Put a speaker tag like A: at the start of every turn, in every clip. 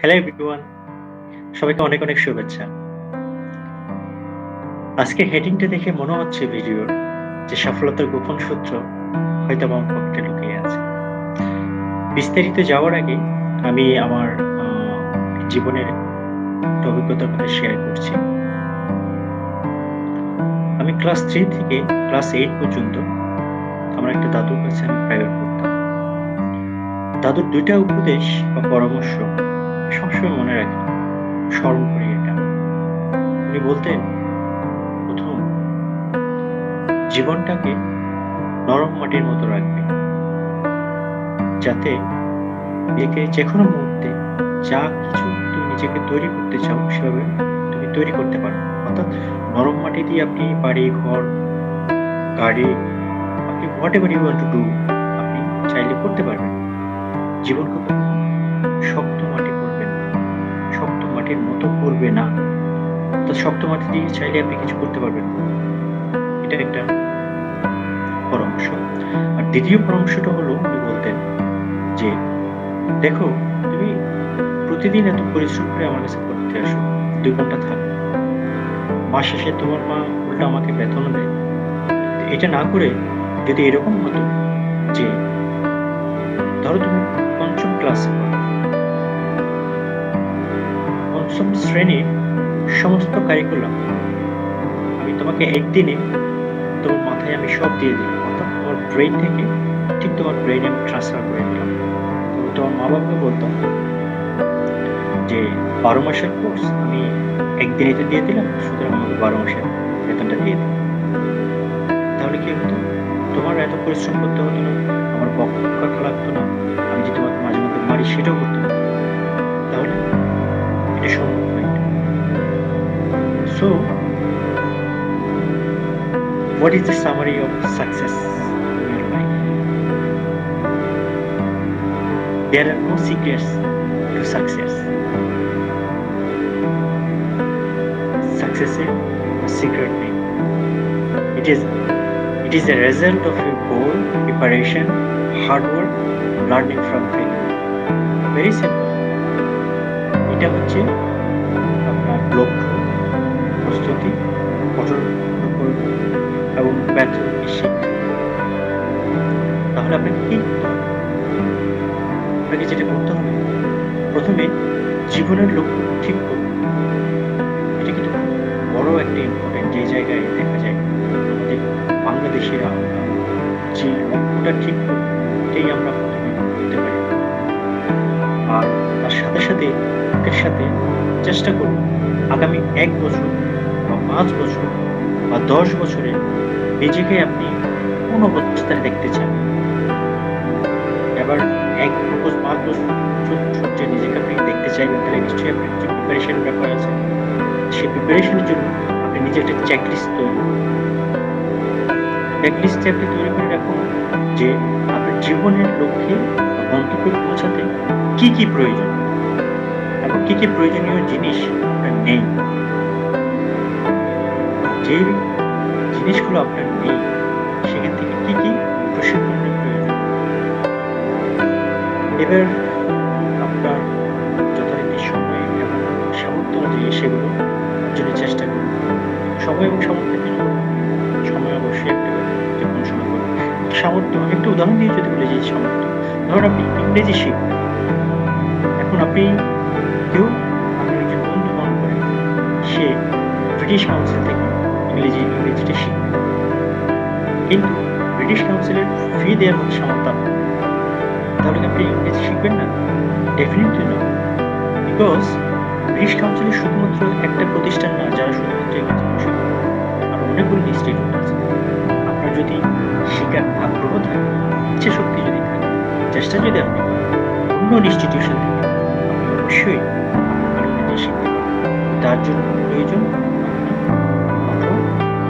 A: Hello everyone সবাইকে অনেক অনেক শুভেচ্ছা। আজকে হেডিংটা দেখে মনে হচ্ছে ভিডিওর যে সফলতার গোপন সূত্র হয়তো আমার পকেটে লুকিয়ে আছে। বিস্তারিত যাওয়ার আগে আমি আমার জীবনের অভিজ্ঞতার কথা শেয়ার করছি। আমি ক্লাস থ্রি থেকে ক্লাস এইট পর্যন্ত আমার একটা দাদুর কাছে আমি প্রাইভেট পড়তাম দাদুর দুইটা উপদেশ বা পরামর্শ সবসময় মনে রাখি, স্মরণ করি এটা। উনি বলতেন, প্রথম, জীবনটাকে নরম মাটির মতো রাখবে, যাতে একে যে কোনো মুহূর্তে যা কিছু তুমি নিজেকে তৈরি করতে চাও, সেভাবে তুমি তৈরি করতে পারো। অর্থাৎ নরম মাটি দিয়ে আপনি বাড়ি, ঘর, গাড়ি, আপনি whatever you want to do আপনি চাইলে করতে পারবেন। জীবনকে কখনো মাটির মতো করবে না। তো শক্ত মাটি দিয়ে চাইলে আপনি কিছু করতে পারবেন। এটা একটা পরামর্শ। আর দ্বিতীয় পরামর্শটা হলো উনি বলতেন যে, দেখো, তুমি প্রতিদিন এত পরিশ্রম করে আমার কাছে পড়তে আসো। দুই ঘণ্টা থাক। মাস শেষে তোমার মা উল্টা আমাকে বেতন দেয়। এটা না করে যদি এরকম হতো যে, ধরো তুমি পঞ্চম ক্লাসে পড়ো পঞ্চম শ্রেণির সমস্ত কারিকুলাম আমি তোমাকে একদিনে তোমার মাথায় আমি সব দিয়ে দিলাম। অর্থাৎ তোমার ব্রেন থেকে ঠিক তোমার ব্রেনে আমি ট্রান্সফার করে দিলাম। এবং তোমার মা বাবাকে বলতাম যে, বারো মাসের কোর্স আমি একদিনে তো দিয়ে দিলাম, সুতরাং আমাকে বারো মাসের বেতনটা দিয়ে দিলাম। তাহলে কি হতো? তোমার এত পরিশ্রম করতে হতো না, আমার বকা খাওয়া লাগতো না, আমি যে তোমাকে মাঝে মধ্যে মারি সেটাও করতে হতো। show. So, what is the summary of success in your life? There are no secrets to success. Success is a secret thing. It is it is a result of your goal, preparation, hard work, learning from failure. Very simple. এটা হচ্ছে, আপনার লক্ষ্য, প্রস্তুতি কঠোর এবং ব্যর্থ শিক্ষা। তাহলে আপনাকে কি আপনাকে যেটা করতে হবে, প্রথমে জীবনের লক্ষ্য ঠিক করুন। এটা কিন্তু বড় একটা ইম্পর্টেন্ট যে জায়গায় দেখা যায় আমাদের বাংলাদেশিরা যে লক্ষ্যটা ঠিক করুন এটাই আমরা প্রথমে করতে পারি। আর তার সাথে সাথে এর সাথে চেষ্টা করুন। আগামী এক বছর বা পাঁচ বছর বা দশ বছরে নিজেকে আপনি কোন অবস্থায় দেখতে চান। এবার এক বছর, পাঁচ বছর যে নিজেকে আপনি দেখতে চাইবেন, তাহলে নিশ্চয়ই আপনার কিছু প্রিপারেশন ব্যাপার আছে, সেই প্রিপারেশনের জন্য আপনি নিজে একটা চেকলিস্ট তৈরি করুন। চেকলিস্টে আপনি তৈরি করে রাখুন যে আপনার জীবনের লক্ষ্যে গন্তব্যে পৌঁছাতে কি কি প্রয়োজন। কি কি প্রয়োজনীয় জিনিস নেই? যে জিনিসগুলো আপনার নেই, সেখান থেকে কি কি প্রশিক্ষণের প্রয়োজন? এবার আপনার যথারীতি সময় এবং সামর্থ্য অনুযায়ী সেগুলো অর্জনের চেষ্টা করুন। সময় এবং সামর্থ্যের সময় অবশ্যই একটা যে সময়। করুন সামর্থ্য, একটা উদাহরণ দিয়ে যদি বলে যে সামর্থ্য। ধরুন আপনি ইংরেজি শিখবেন। এখন আপনি কেউ আপনার একজন বন্ধু করেন সে ব্রিটিশ কাউন্সিল থেকে ইংরেজি ইংরেজিটা শিখবে। কিন্তু ব্রিটিশ কাউন্সিলের ফি দেওয়ার মতো সামর্থ্য তাহলে আপনি ইংরেজি শিখবেন না? ডেফিনেটলি না বিকজ ব্রিটিশ কাউন্সিলের শুধুমাত্র একটা প্রতিষ্ঠান না, যারা শুধুমাত্র ইংরেজি ভাষা আর অনেকগুলো ইনস্টিটিউট আছে। আপনার যদি শেখার আগ্রহ থাকে, ইচ্ছে শক্তি যদি থাকে, চেষ্টা যদি আপনি অন্য ইনস্টিটিউশন থেকে, আপনি অবশ্যই পারবেন তার জন্য প্রয়োজন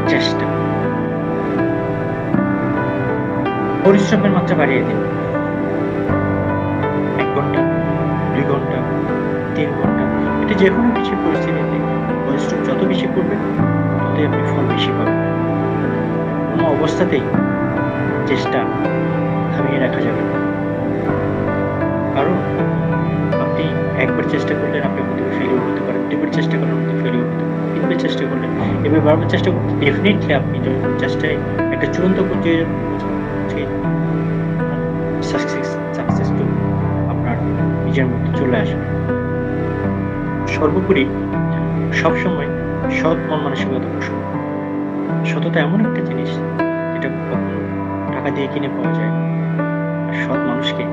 A: চেষ্টা। পরিশ্রমের মাত্রা বাড়িয়ে দিন। এক ঘণ্টা, দুই ঘণ্টা, তিন ঘণ্টা, এটা যে কোনো কিছু পরিস্থিতিতে পরিশ্রম যত বেশি করবেন ততই আপনি ফল বেশি পাবেন। কোনো অবস্থাতেই চেষ্টা থামিয়ে রাখা যাবে না। কারণ আপনি একবার চেষ্টা করলেন, আপনি হয়তো ফেইলিউর হতে পারেন। ২ বার চেষ্টা করলেন হয়তো ফেইলিউর হতে পারেন। ৩ বার চেষ্টা করলেন। এবার বারবার চেষ্টা করতে ডেফিনিটলি আপনি যখন চেষ্টায় একটা চূড়ান্ত পর্যায়ে পৌঁছে সাকসেস সাকসেসফুল আপনার নিজের মধ্যে চলে আসবে। সর্বোপরি সবসময় সৎ মন মানসিকতা পোষণ সততা এমন একটা জিনিস, যেটা কখনো টাকা দিয়ে কিনে পাওয়া যায় সৎ মানুষকে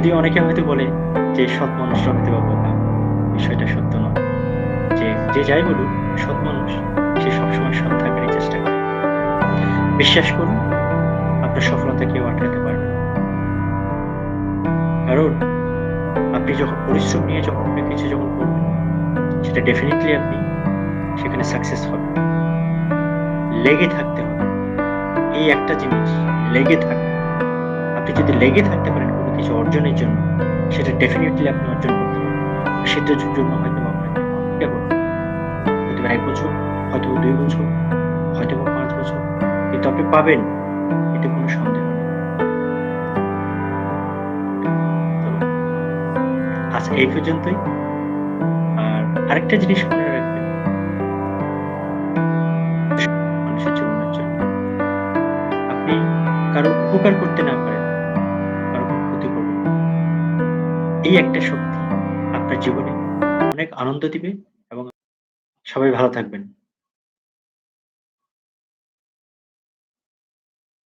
A: যদিও অনেকে হয়তো বলে যে সৎ মানুষরা হয়তোবা বোকা। বিষয়টা সত্য নয়। যে, যে যাই বলুক সৎ মানুষ সে সবসময় সৎ থাকারই চেষ্টা করে। বিশ্বাস করুন আপনার সফলতা কেউ আটকাতে পারবে কারণ আপনি যখন পরিশ্রম নিয়ে যখন কোনো কিছু যখন করবেন সেটা ডেফিনিটলি আপনি সেখানে সাকসেস হবেন। লেগে থাকতে হবে। এই একটা জিনিস লেগে থাকা। আপনি যদি লেগে থাকতে পারেন কিছু অর্জনের জন্য সেটা ডেফিনিটলি আপনি অর্জন করতে পারবেন। সেটার জন্য হয়তোবা আপনাকে। হয়তোবা ১ বছর, হয়তোবা ২ বছর, হয়তোবা ৫ বছর। কিন্তু আপনি পাবেন। এতে কোনো সন্দেহ নেই। আজ এই পর্যন্তই। আর আরেকটা জিনিস মনে রাখবেন মানুষের জীবনের জন্য। আপনি কারও উপকার করতে না এই একটা শক্তি আপনার জীবনে অনেক আনন্দ দিবে এবং সবাই ভালো থাকবেন।